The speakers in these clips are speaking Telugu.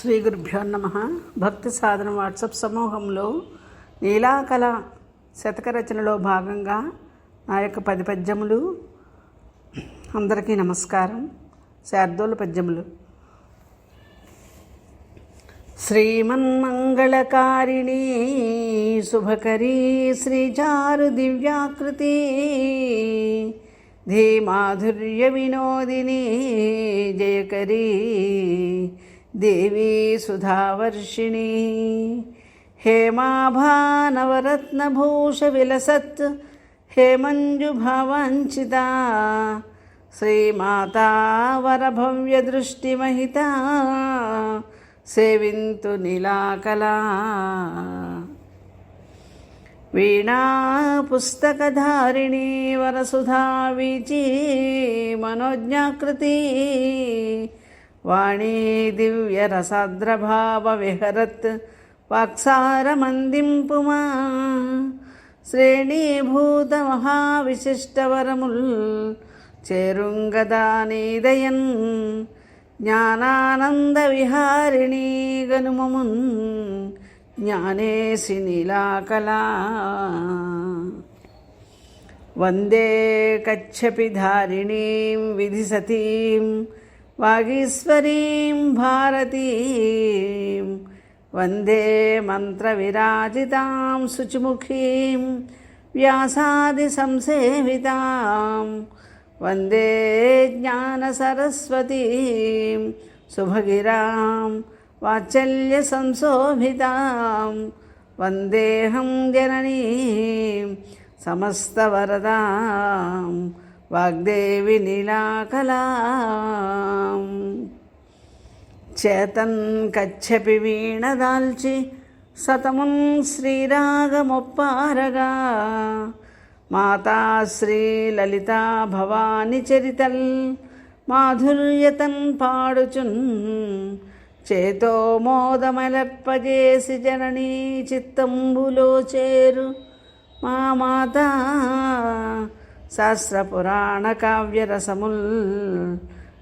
శ్రీ గురుభ్యో నమ. భక్తి సాధన వాట్సాప్ సమూహంలో నీలాకళ శతక రచనలో భాగంగా నా యొక్క పది పద్యములు. అందరికీ నమస్కారం. శార్దోల పద్యములు. శ్రీమన్మంగళకారిణి శుభకరీ శ్రీచారు దివ్యాకృతి. ధీమాధుర్య వినోదిని జయకరీ. देवी सुधावर्षिणी हेमाभानवरत्नभूषविलसत् हेमञ्जुभावाञ्छिता श्रीमाता वरभव्यदृष्टिमहिता सेविन्तु नीलाकला। वीणा पुस्तकधारिणी वरसुधा विची मनोज्ञाकृती వాణీ దివ్యరసాద్రభావ విహరత్ వాక్సారమందింపుమా శ్రేణీభూత మహావిశిష్టవరముల్ చేరుంగదానీదయన్ జ్ఞానానంద విహారిణీ గనుమమున్ జ్ఞానేసి నీలాకలా వందే కచ్చపి ధారిణీం విధి సతీం భారతీం. వందే మంత్రవిరాజితాం శుచిముఖీం. వ్యాసాది సంసేవితాం. వందే జ్ఞానసరస్వతీం శుభగిరాం. వాత్సల్య సంశోభితాం. వందేహం జననీం సమస్తవరదాం వాగ్దేవి నీలాకలా. చేతన్ కచ్చపి వీణదాల్చి సతమున్ శ్రీరాగమొప్పారగా. మాతా శ్రీ లలితా భవాని చరితల్ మాధుర్యతన్ పాడుచున్. చేతో మోదమలప్పజేసి జననీ చిత్తంబులో చేరు మా మాతా. శాస్త్రపురాణ కావ్యరసముల్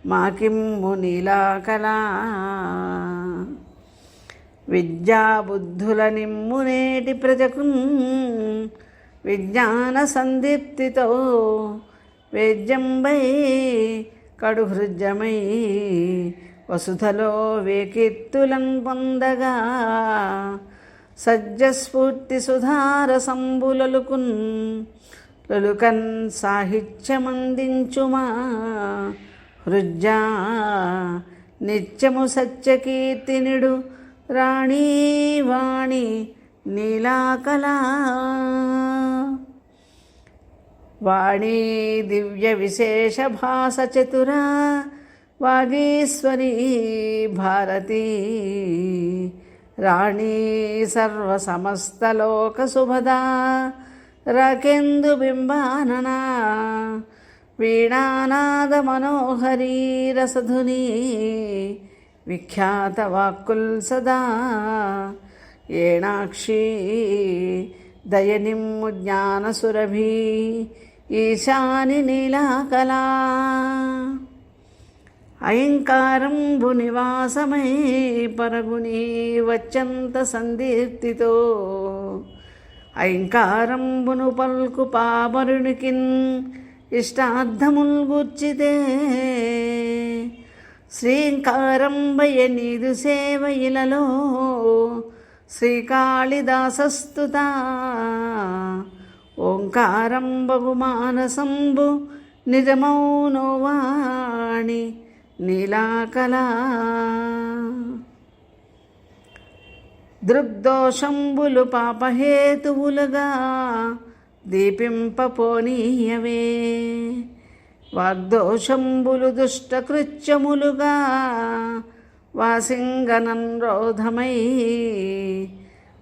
మాకిమ్ము నీలాకలా విద్యాబుద్ధుల నిమ్మునేటి ప్రజకు విజ్ఞాన సందీప్తితో వేద్యంబై కడుహృజమై వసుధలో వేకీర్తులన్ పొందగా. సజ్జస్ఫూర్తి సుధార సంబులలుకున్ లలుకన్ సాహిత్యమందించుమా? హృజ్జా నిత్యము సత్యకీర్తినిడు రాణీవాణి నీలాకలా. వాణీ దివ్య విశేష భాస చతురా వాగీశ్వరీ భారతీ. రాణీ సర్వసమస్తలోక సుభదా. రకెందు బింబాననా వీణానాద మనోహరీ రసధుని విఖ్యాత వాక్కుల్ సదా. ఏణాక్షి దయనిమ్ము జ్ఞానసురభి ఈశాని నీలాకలా. అయంకారంబు నివాసమై పరగుని వచ్చంత సందీర్తితో అయంకారంబును పల్కు పామరునికిన్ ఇష్టార్థముల్ గుర్చితే శ్రీంకారంబయ నీదు సేవ ఇలలో శ్రీకాళిదాసస్తుత. ఓంకారంబగు మానసంబు నిజమౌనోవాణి నీలాకలా. దృగ్దోషంబులు పాపహేతువులుగా దీపింపపోనీయవే. వాగ్దోషంబులు దుష్టకృత్యములుగా వాసింగనం రోధమై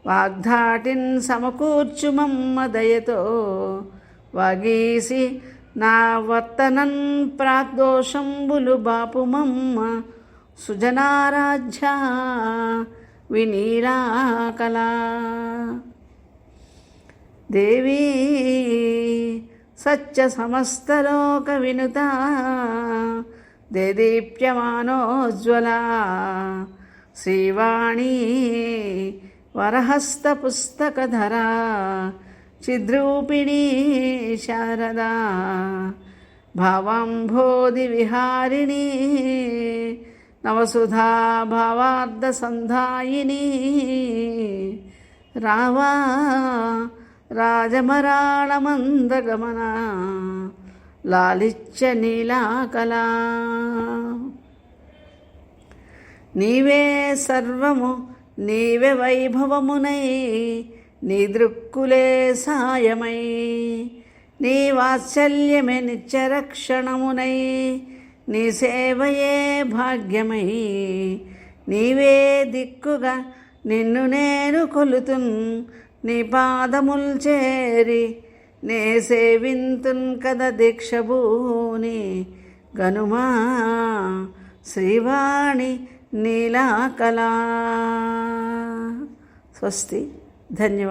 వాగ్ధాటిన్ సమకూర్చుమమ్మ దయతో వాగీసి నా వర్తనన్ ప్రాగ్దోషంబులు బాపుమమ్మ సుజనారాధ్య. వినీలాకలా దేవీ సత్య సమస్తలోక వినుత. దేదీప్యమానోజ్వల. శ్రీవాణి వరహస్త పుస్తకధర. చిద్రూపిణీ శారదా. భవంభోధి విహారిణీ. నవసుధాభావార్ధసంధాయిని రావా రాజమరాళమందగమన లాలిత్య నీలాకలా. నీవే సర్వము నీవే వైభవమునై నీ దృక్కులే సాయమై నీ వాత్సల్యమే నిత్యరక్షణమునై నీ సేవయే భాగ్యమై. నీవే దిక్కుగా నిన్ను నేను కొలుతున్ నీ పాదముల్ చేరి నే సేవింతున్ కద దీక్షభూని. గనుమా శ్రీవాణి నీలాకళా స్వస్తి. ధన్యవాదాలు